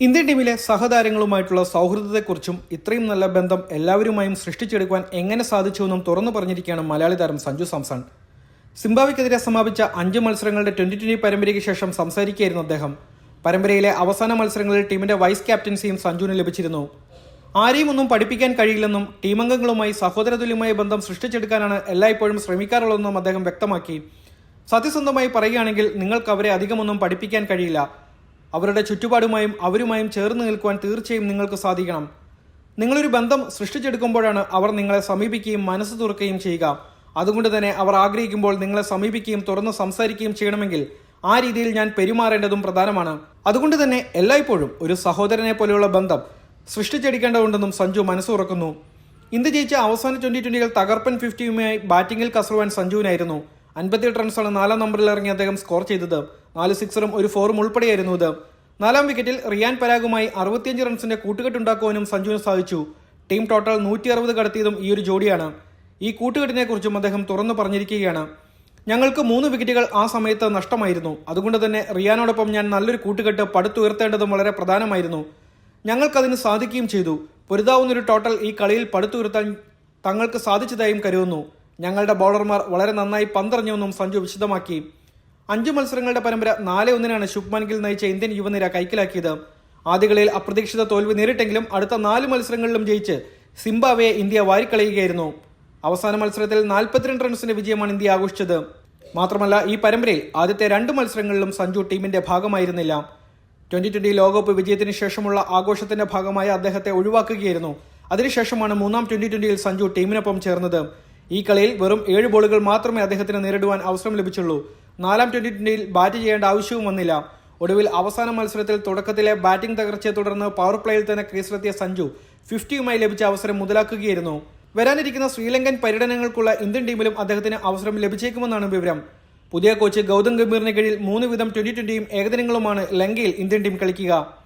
Indian ടീമിലെ സഹതാരങ്ങളുമായിട്ടുള്ള സൗഹൃദത്തെക്കുറിച്ചും ഇത്രയും നല്ല ബന്ധം എല്ലാവരുമായും സൃഷ്ടിച്ചെടുക്കുവാൻ എങ്ങനെ സാധിച്ചുവെന്നും തുറന്നു പറഞ്ഞിരിക്കുകയാണ് മലയാളി താരം സഞ്ജു സാംസൺ. സിംബാബ്വെക്കെതിരെ സമാപിച്ച അഞ്ച് മത്സരങ്ങളുടെ ട്വന്റി ട്വന്റി പരമ്പരയ്ക്ക് ശേഷം സംസാരിക്കുകയായിരുന്നു അദ്ദേഹം. പരമ്പരയിലെ അവസാന മത്സരങ്ങളിൽ ടീമിന്റെ വൈസ് ക്യാപ്റ്റൻസിയും സഞ്ജുവിന് ലഭിച്ചിരുന്നു. ആരെയും ഒന്നും പഠിപ്പിക്കാൻ കഴിയില്ലെന്നും ടീമംഗങ്ങളുമായി സഹോദരതുല്യമായ ബന്ധം സൃഷ്ടിച്ചെടുക്കാനാണ് എല്ലായ്പ്പോഴും ശ്രമിക്കാറുള്ളതെന്നും അദ്ദേഹം വ്യക്തമാക്കി. സത്യസന്ധമായി പറയുകയാണെങ്കിൽ നിങ്ങൾക്ക് അവരെ അധികമൊന്നും പഠിപ്പിക്കാൻ കഴിയില്ല. അവരുടെ ചുറ്റുപാടുമായും അവരുമായും ചേർന്ന് നിൽക്കുവാൻ തീർച്ചയായും നിങ്ങൾക്ക് സാധിക്കണം. നിങ്ങളൊരു ബന്ധം സൃഷ്ടിച്ചെടുക്കുമ്പോഴാണ് അവർ നിങ്ങളെ സമീപിക്കുകയും മനസ്സ് തുറക്കുകയും ചെയ്യുക. അതുകൊണ്ട് തന്നെ അവർ ആഗ്രഹിക്കുമ്പോൾ നിങ്ങളെ സമീപിക്കുകയും തുറന്ന് സംസാരിക്കുകയും ചെയ്യണമെങ്കിൽ ആ രീതിയിൽ ഞാൻ പെരുമാറേണ്ടതും പ്രധാനമാണ്. അതുകൊണ്ട് തന്നെ എല്ലായ്പ്പോഴും ഒരു സഹോദരനെ പോലെയുള്ള ബന്ധം സൃഷ്ടിച്ചെടുക്കേണ്ടതുണ്ടെന്നും സഞ്ജു മനസ്സുറക്കുന്നു ഇന്ത്യ ജയിച്ച അവസാന ട്വന്റി ട്വന്റികൾ തകർപ്പൻ ഫിഫ്റ്റിയുമായി ബാറ്റിംഗിൽ കസറുവാൻ സഞ്ജുവിനായിരുന്നു. അൻപത്തിയെട്ട് റൺസാണ് നാലാം നമ്പറിൽ ഇറങ്ങി അദ്ദേഹം സ്കോർ ചെയ്തത്. നാല് സിക്സറും ഒരു ഫോറും ഉൾപ്പെടെയായിരുന്നു ഇത്. നാലാം വിക്കറ്റിൽ റിയാൻ പരാഗുമായി അറുപത്തിയഞ്ച് റൺസിന്റെ കൂട്ടുകെട്ടുണ്ടാക്കുവാനും സഞ്ജുവിന് സാധിച്ചു. ടീം ടോട്ടൽ നൂറ്റി അറുപത് കടത്തിയതും ഈ ഒരു ജോഡിയാണ്. ഈ കൂട്ടുകെട്ടിനെ കുറിച്ചും അദ്ദേഹം തുറന്നു പറഞ്ഞിരിക്കുകയാണ്. ഞങ്ങൾക്ക് മൂന്ന് വിക്കറ്റുകൾ ആ സമയത്ത് നഷ്ടമായിരുന്നു. അതുകൊണ്ട് തന്നെ റിയാനോടൊപ്പം ഞാൻ നല്ലൊരു കൂട്ടുകെട്ട് പടുത്തുയർത്തേണ്ടതും വളരെ പ്രധാനമായിരുന്നു. ഞങ്ങൾക്കതിന് സാധിക്കുകയും ചെയ്തു. പൊരുതാവുന്നൊരു ടോട്ടൽ ഈ കളിയിൽ പടുത്തുയർത്താൻ തങ്ങൾക്ക് സാധിച്ചതായും കരുതുന്നു. ഞങ്ങളുടെ ബൗളർമാർ വളരെ നന്നായി പന്തറിഞ്ഞുവെന്നും സഞ്ജു വിശദമാക്കി. അഞ്ചു മത്സരങ്ങളുടെ പരമ്പര നാല് ഒന്നിനാണ് ശുഭ്മാൻ ഗിൽ നയിച്ച ഇന്ത്യൻ യുവനിര കൈക്കലാക്കിയത്. ആദ്യകളിൽ അപ്രതീക്ഷിത തോൽവി നേരിട്ടെങ്കിലും അടുത്ത നാല് മത്സരങ്ങളിലും ജയിച്ച് സിംബാവയെ ഇന്ത്യ വാരിക്കളയുകയായിരുന്നു. അവസാന മത്സരത്തിൽ നാൽപ്പത്തിരണ്ട് റൺസിന്റെ വിജയമാണ് ഇന്ത്യ ആഘോഷിച്ചത്. മാത്രമല്ല ഈ പരമ്പരയിൽ ആദ്യത്തെ രണ്ട് മത്സരങ്ങളിലും സഞ്ജു ടീമിന്റെ ഭാഗമായിരുന്നില്ല. ട്വന്റി ട്വന്റി ലോകകപ്പ് വിജയത്തിന് ശേഷമുള്ള ആഘോഷത്തിന്റെ ഭാഗമായി അദ്ദേഹത്തെ ഒഴിവാക്കുകയായിരുന്നു. അതിനുശേഷമാണ് മൂന്നാം ട്വന്റി ട്വന്റിയിൽ സഞ്ജു ടീമിനൊപ്പം ചേർന്നത്. ഈ കളിയിൽ വെറും ഏഴ് ബോളുകൾ മാത്രമേ അദ്ദേഹത്തിന് നേരിടുവാൻ അവസരം ലഭിച്ചുള്ളൂ. നാലാം ട്വന്റി ട്വന്റിയിൽ ബാറ്റ് ചെയ്യേണ്ട ആവശ്യവും വന്നില്ല. ഒടുവിൽ അവസാന മത്സരത്തിൽ തുടക്കത്തിലെ ബാറ്റിംഗ് തകർച്ചയെ തുടർന്ന് പവർ പ്ലേയിൽ തന്നെ ക്രീസിലെത്തിയ സഞ്ജു ഫിഫ്റ്റിയുമായി ലഭിച്ച അവസരം മുതലാക്കുകയായിരുന്നു. വരാനിരിക്കുന്ന ശ്രീലങ്കൻ പര്യടനങ്ങൾക്കുള്ള ഇന്ത്യൻ ടീമിലും അദ്ദേഹത്തിന് അവസരം ലഭിച്ചേക്കുമെന്നാണ് വിവരം. പുതിയ കോച്ച് ഗൗതം ഗംഭീറിന് കീഴിൽ മൂന്ന് വിധം ട്വന്റി ട്വന്റിയും ഏകദിനങ്ങളുമാണ് ലങ്കയിൽ ഇന്ത്യൻ ടീം കളിക്കുക.